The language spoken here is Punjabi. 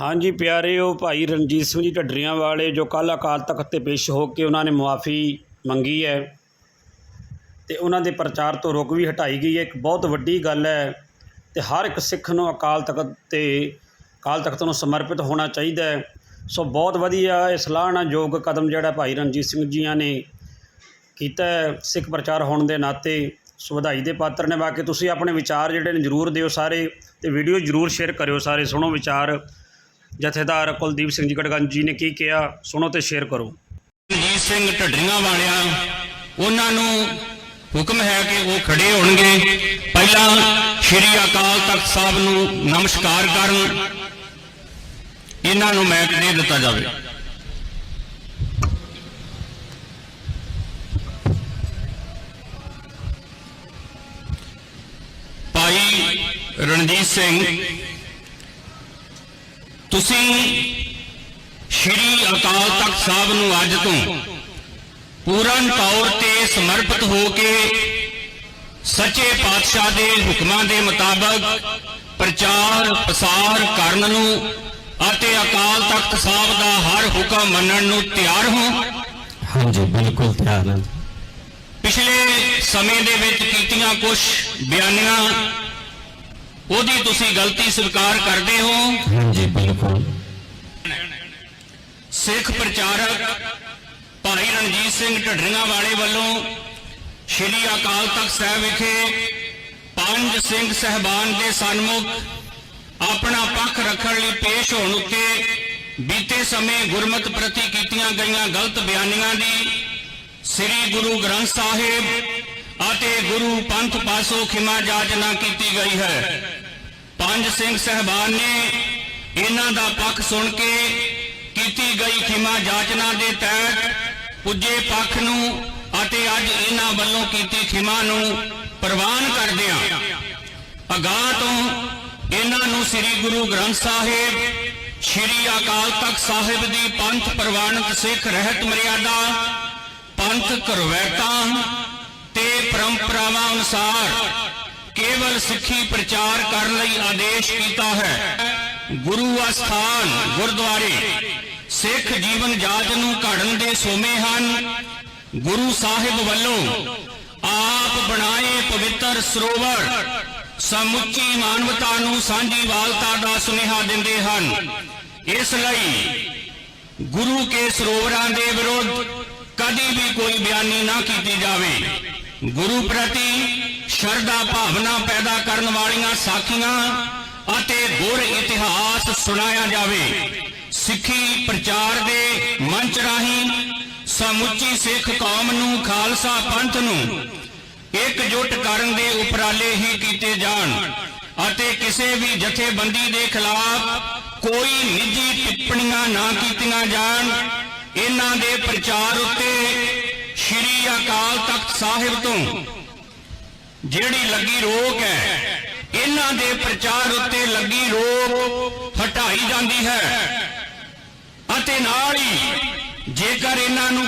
ਹਾਂਜੀ ਪਿਆਰਿਓ ਭਾਈ ਰਣਜੀਤ ਸਿੰਘ ਜੀ ਢੱਡਰੀਆਂ ਵਾਲੇ ਜੋ ਕੱਲ੍ਹ ਅਕਾਲ ਤਖਤ ਤੇ ਪੇਸ਼ ਹੋ ਕੇ ਉਹਨਾਂ ਨੇ ਮੁਆਫੀ ਮੰਗੀ ਹੈ ਤੇ ਉਹਨਾਂ ਦੇ ਪ੍ਰਚਾਰ ਤੋਂ ਰੁਕ ਵੀ ਹਟਾਈ ਗਈ ਹੈ। ਇੱਕ ਬਹੁਤ ਵੱਡੀ ਗੱਲ ਹੈ ਤੇ ਹਰ ਇੱਕ ਸਿੱਖ ਨੂੰ ਅਕਾਲ ਤਖਤ ਤੇ ਅਕਾਲ ਤਖਤ ਨੂੰ ਸਮਰਪਿਤ ਹੋਣਾ ਚਾਹੀਦਾ ਹੈ। ਸੋ ਬਹੁਤ ਵਧੀਆ ਇਹ ਸਲਾਹਣਯੋਗ ਕਦਮ ਜਿਹੜਾ ਭਾਈ ਰਣਜੀਤ ਸਿੰਘ ਜੀਆਂ ਨੇ ਕੀਤਾ ਸਿੱਖ ਪ੍ਰਚਾਰ ਹੋਣ ਦੇ ਨਾਤੇ ਸੋ ਵਧਾਈ ਦੇ ਪਾਤਰ ਨੇ। ਬਾਕੀ ਤੁਸੀਂ ਆਪਣੇ ਵਿਚਾਰ ਜਿਹੜੇ ਨੇ ਜਰੂਰ ਦਿਓ ਸਾਰੇ ਤੇ ਵੀਡੀਓ ਜਰੂਰ ਸ਼ੇਅਰ ਕਰਿਓ ਸਾਰੇ। ਸੁਣੋ ਵਿਚਾਰ। ਜਥੇਦਾਰ ਕੁਲਦੀਪ ਸਿੰਘ ਜੀ ਗੜਗੰਜ ਜੀ ਨੇ ਕੀ ਕਿਹਾ, ਸੁਣੋ ਤੇ ਸ਼ੇਅਰ ਕਰੋ। ਰਣਜੀਤ ਸਿੰਘ ਢੱਡਰੀਆਂ ਵਾਲਿਆਂ, ਉਹਨਾਂ ਨੂੰ ਹੁਕਮ ਹੈ ਕਿ ਉਹ ਖੜੇ ਹੋਣਗੇ। ਪਹਿਲਾਂ ਸ਼੍ਰੀ ਅਕਾਲ ਤਖਤ ਸਾਹਿਬ ਨੂੰ ਨਮਸਕਾਰ ਕਰਨ। ਇਹਨਾਂ ਨੂੰ ਮੈਕ ਦੇ ਦਿੱਤਾ ਜਾਵੇ। ਭਾਈ ਰਣਜੀਤ ਸਿੰਘ ਤੁਸੀਂ ਸ਼੍ਰੀ ਅਕਾਲ ਤਖਤ ਸਾਹਿਬ ਨੂੰ ਅੱਜ ਤੋਂ ਪੂਰਨ ਤੌਰ ਤੇ ਸਮਰਪਿਤ ਹੋ ਕੇ ਸੱਚੇ ਪਾਤਸ਼ਾਹ ਦੇ ਹੁਕਮਾਂ ਦੇ ਮੁਤਾਬਕ ਪ੍ਰਚਾਰ ਪ੍ਰਸਾਰ ਕਰਨ ਨੂੰ ਅਤੇ ਅਕਾਲ ਤਖਤ ਸਾਹਿਬ ਦਾ ਹਰ ਹੁਕਮ ਮੰਨਣ ਨੂੰ ਤਿਆਰ ਹੋ। ਹਾਂਜੀ ਬਿਲਕੁਲ ਤਿਆਰ ਹਾਂ। ਪਿਛਲੇ ਸਮੇਂ ਦੇ ਵਿੱਚ ਕੀਤੀਆਂ ਕੁਝ ਬਿਆਨੀਆਂ ਉਹਦੀ ਤੁਸੀਂ ਗਲਤੀ ਸਵੀਕਾਰ ਕਰਦੇ ਹੋ। ਹਾਂਜੀ ਬਿਲਕੁਲ। ਸਿੱਖ ਪ੍ਰਚਾਰਕ ਭਾਈ ਰਣਜੀਤ ਸਿੰਘ ਢੱਡਰੀਆਂ ਵਾਲੇ ਵੱਲੋਂ ਸ਼੍ਰੀ ਅਕਾਲ ਤਖਤ ਸਾਹਿਬ ਵਿਖੇ ਪੰਜ ਸਿੰਘ ਸਹਿਬਾਨ ਦੇ ਸਨਮੁਖ ਆਪਣਾ ਪੱਖ ਰੱਖਣ ਲਈ ਪੇਸ਼ ਹੋਣ ਉੱਤੇ ਬੀਤੇ ਸਮੇਂ ਗੁਰਮਤ ਪ੍ਰਤੀ ਕੀਤੀਆਂ ਗਈਆਂ ਗਲਤ ਬਿਆਨੀਆਂ ਦੀ ਸ੍ਰੀ ਗੁਰੂ ਗ੍ਰੰਥ ਸਾਹਿਬ ਅਤੇ ਗੁਰੂ ਪੰਥ ਪਾਸੋਂ ਖਿਮਾ ਜਾਚਨਾ ਕੀਤੀ ਗਈ ਹੈ। ਪੰਜ ਸਿੰਘ ਸਹਿਬਾਨ ਨੇ ਇਹਨਾਂ ਦਾ ਪੱਖ ਸੁਣ ਕੇ ਕੀਤੀ ਗਈ ਖਿਮਾ ਜਾਚਨਾ ਦੇ ਤਹਿਤ ਪੁੱਜੇ ਪੱਖ ਨੂੰ ਅਤੇ ਅੱਜ ਇਹਨਾਂ ਵੱਲੋਂ ਕੀਤੀ ਖਿਮਾ ਨੂੰ ਪ੍ਰਵਾਨ ਕਰਦਿਆਂ ਅਗਾਹ ਤੋਂ ਇਹਨਾਂ ਨੂੰ ਸ੍ਰੀ ਗੁਰੂ ਗ੍ਰੰਥ ਸਾਹਿਬ, ਸ੍ਰੀ ਅਕਾਲ ਤਖਤ ਸਾਹਿਬ ਦੀ ਪੰਥ ਪ੍ਰਵਾਨਿਤ ਸਿੱਖ ਰਹਿਤ ਮਰਿਆਦਾ, ਪੰਥ ਰਵਾਇਤਾਂ ਤੇ ਪਰੰਪਰਾਵਾਂ ਅਨੁਸਾਰ ਕੇਵਲ ਸਿੱਖੀ ਪ੍ਰਚਾਰ ਕਰਨ ਲਈ ਆਦੇਸ਼ ਕੀਤਾ ਹੈ। ਗੁਰੂ ਅਸਥਾਨ, ਗੁਰਦੁਆਰੇ, ਸਿੱਖ ਜੀਵਨ ਜਾਚ ਨੂੰ ਘੜਨ ਦੇ ਸੋਮੇ ਹਨ। ਗੁਰੂ ਸਾਹਿਬ ਵੱਲੋਂ ਆਪ ਬਣਾਏ ਪਵਿੱਤਰ ਸਰੋਵਰ ਸਮੁੱਚੀ ਮਾਨਵਤਾ ਨੂੰ ਸਾਂਝੀ ਵਾਲਤਾ ਦਾ ਸੁਨੇਹਾ ਦਿੰਦੇ ਹਨ। ਇਸ ਲਈ ਗੁਰੂ ਕੇ ਸਰੋਵਰਾਂ ਦੇ ਵਿਰੁੱਧ ਕਦੀ ਵੀ ਕੋਈ ਬਿਆਨੀ ਨਾ ਕੀਤੀ ਜਾਵੇ। ਗੁਰੂ ਪ੍ਰਤੀ ਸ਼ਰਧਾ ਭਾਵਨਾ ਪੈਦਾ ਕਰਨ ਵਾਲੀਆਂ ਸਾਖੀਆਂ ਅਤੇ ਗੁਰ ਇਤਿਹਾਸ ਸੁਣਾਇਆ ਜਾਵੇ। ਸਿੱਖੀ ਪ੍ਰਚਾਰ ਦੇ ਮੰਚ ਰਾਹੀਂ ਸਮੁੱਚੀ ਸਿੱਖ ਕੌਮ ਨੂੰ, ਖਾਲਸਾ ਪੰਥ ਨੂੰ ਇਕਜੁੱਟ ਕਰਨ ਦੇ ਉਪਰਾਲੇ ਹੀ ਕੀਤੇ ਜਾਣ ਅਤੇ ਕਿਸੇ ਵੀ ਜਥੇਬੰਦੀ ਦੇ ਖਿਲਾਫ ਕੋਈ ਨਿੱਜੀ ਟਿੱਪਣੀਆਂ ਨਾ ਕੀਤੀਆਂ ਜਾਣ। ਇਹਨਾਂ ਦੇ ਪ੍ਰਚਾਰ ਉੱਤੇ ਸ਼੍ਰੀ ਅਕਾਲ ਤਖਤ ਸਾਹਿਬ ਤੋਂ, ਜਿਹੜੀ ਲੱਗੀ ਰੋਕ ਹੈ, ਇਹਨਾਂ ਦੇ ਪ੍ਰਚਾਰ ਉੱਤੇ ਲੱਗੀ ਰੋਕ ਹਟਾਈ ਜਾਂਦੀ ਹੈ। ਅਤੇ ਨਾਲ ਹੀ ਜੇਕਰ ਇਹਨਾਂ ਨੂੰ